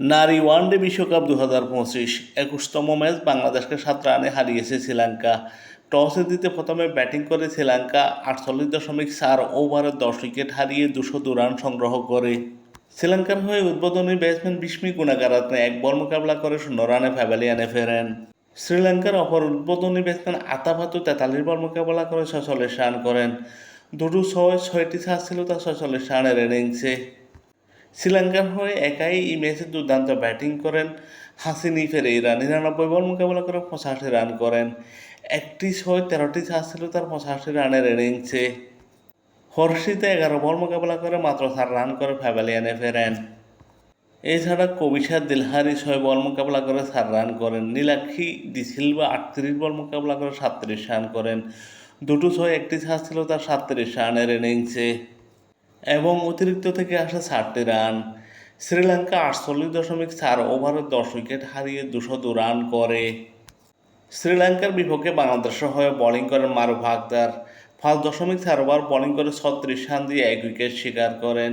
নারী ওয়ানডে বিশ্বকাপ দু হাজার পঁচিশ, একুশতম ম্যাচ বাংলাদেশকে সাত রানে হারিয়েছে শ্রীলঙ্কা। টসে দিতে প্রথমে ব্যাটিং করে শ্রীলঙ্কা আটচল্লিশ দশমিক চার ওভারে দশ উইকেট হারিয়ে দুশো দু রান সংগ্রহ করে। শ্রীলঙ্কার হয়ে উদ্বোধনী ব্যাটসম্যান বিস্মি গুণাগারাতনে এক বল মোকাবিলা করে শূন্য রানে প্যাভিলিয়নে ফেরেন। শ্রীলঙ্কার অপর উদ্বোধনী ব্যাটসম্যান আতাভাতু তেতাল্লিশ বল মোকাবেলা করে ছচল্লিশ রান করেন। দুটো ছয়, ছয়টি ছাড় ছিল তার ছচল্লিশ রানের ইনিংসে। শ্রীলঙ্কার হয়ে একাই এই ম্যাচে দুর্দান্ত ব্যাটিং করেন। হাসিনি ফেরেইরা নিরানব্বই বল মোকাবেলা করে পঁচাশি রান করেন। একটি ছয় তেরোটি ছাড় ছিল তার পঁচাশি রানের ইনিংসে। হর্ষিতে এগারো বল মোকাবেলা করে মাত্র চার রান করে প্যাভিলিয়নে ফেরেন। এছাড়া কবিশা দিলহারি ছয় বল মোকাবেলা করে চার রান করেন। নীলাক্ষী ডিসিলভা আটত্রিশ বল মোকাবেলা করে সাতত্রিশ রান করেন। দুটো ছয় একটি ছাড় ছিল তার সাতত্রিশ রানের ইনিংসে। এবং অতিরিক্ত থেকে আসে ষাটটি রান। শ্রীলঙ্কা আটচল্লিশ দশমিক চার ওভারে দশ উইকেট হারিয়ে দুশো দু রান করে। শ্রীলঙ্কার বিপক্ষে বাংলাদেশের হয়ে বোলিং করেন মারুফ আক্তার। পাঁচ দশমিক চার ওভার বোলিং করে ছত্রিশ রান দিয়ে এক উইকেট শিকার করেন।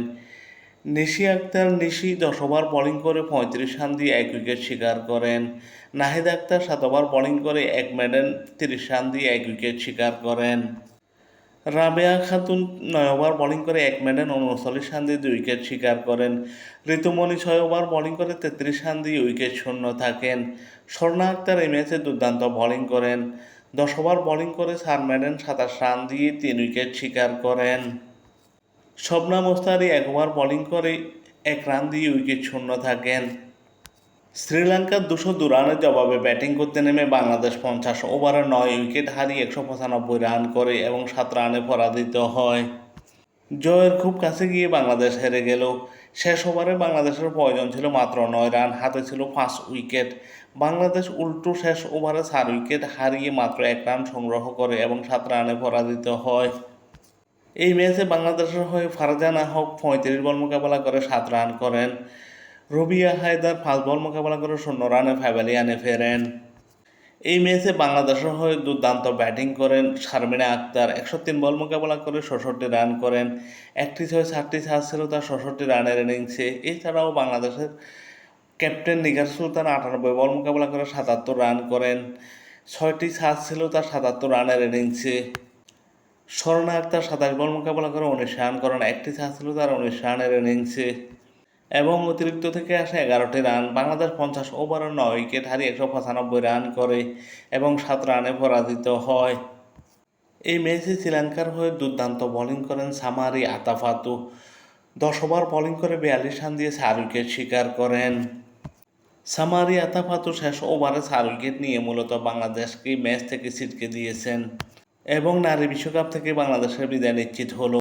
নিশি আক্তার নিশি দশ ওভার বোলিং করে পঁয়ত্রিশ রান দিয়ে এক উইকেট শিকার করেন। নাহিদ আক্তার সাত ওভার বোলিং করে এক মেডেন তিরিশ রান দিয়ে এক উইকেট শিকার করেন। রাবেয়া খাতুন নয় ওভার বোলিং করে এক মেডেন উনচল্লিশ রান দিয়ে দুই উইকেট শিকার করেন। ঋতুমণি ছয় ওভার বোলিং করে তেত্রিশ রান দিয়ে উইকেট শূন্য থাকেন। স্বর্ণা আক্তার এই ম্যাচে দুর্দান্ত বোলিং করেন। দশ ওভার বোলিং করে সার মেডেন সাতাশ রান দিয়ে তিন উইকেট শিকার করেন। শবনা মোস্তারি এক ওভার বোলিং করে এক রান দিয়ে উইকেট শূন্য থাকেন। শ্রীলঙ্কার দুশো দু রানের জবাবে ব্যাটিং করতে নেমে বাংলাদেশ পঞ্চাশ ওভারে নয় উইকেট হারিয়ে একশো পঁচানব্বই রান করে এবং সাত রানে পরাজিত হয়। জয়ের খুব কাছে গিয়ে বাংলাদেশ হেরে গেল। শেষ ওভারে বাংলাদেশের প্রয়োজন ছিল মাত্র নয় রান, হাতে ছিল পাঁচ উইকেট। বাংলাদেশ উল্টো শেষ ওভারে চার উইকেট হারিয়ে মাত্র এক রান সংগ্রহ করে এবং সাত রানে পরাজিত হয়। এই ম্যাচে বাংলাদেশের হয়ে ফারজানা হক পঁয়ত্রিশ বল মোকাবেলা করে সাত রান করেন। রবিয়া হায়দার পাঁচ বল মোকাবেলা করে শূন্য রানে প্যাভিলিয়নে ফেরেন। এই ম্যাচে বাংলাদেশের হয়ে দুর্দান্ত ব্যাটিং করেন শারমিনা আক্তার। একশো তিন বল মোকাবেলা করে ষষট্টি রান করেন। একটি ছয় চারটি ছাড় ছিল তার ষষট্টি রানের ইনিংসে। এছাড়াও বাংলাদেশের ক্যাপ্টেন নিগার সুলতান আটানব্বই বল মোকাবেলা করে সাতাত্তর রান করেন। ছয়টি ছাড় ছিল তার সাতাত্তর রানের ইনিংসে। স্বর্ণা আক্তার সাতাশ বল মোকাবেলা করে উনিশ রান করেন। একটি ছাড় ছিল তার উনিশ রানের ইনিংসে। এবং অতিরিক্ত থেকে আসে এগারোটি রান। বাংলাদেশ পঞ্চাশ ওভারে নয় উইকেট হারিয়ে একশো পঁচানব্বই রান করে এবং সাত রানে পরাজিত হয়। এই ম্যাচে শ্রীলঙ্কার হয়ে দুর্দান্ত বোলিং করেন সামারি আতাফাতু। দশ ওভার বোলিং করে বিয়াল্লিশ রান দিয়ে চার উইকেট শিকার করেন। সামারি আতাফাতু শেষ ওভারে চার উইকেট নিয়ে মূলত বাংলাদেশকে ম্যাচ থেকে ছিটকে দিয়েছেন এবং নারী বিশ্বকাপ থেকে বাংলাদেশের বিদায় নিশ্চিত হলো।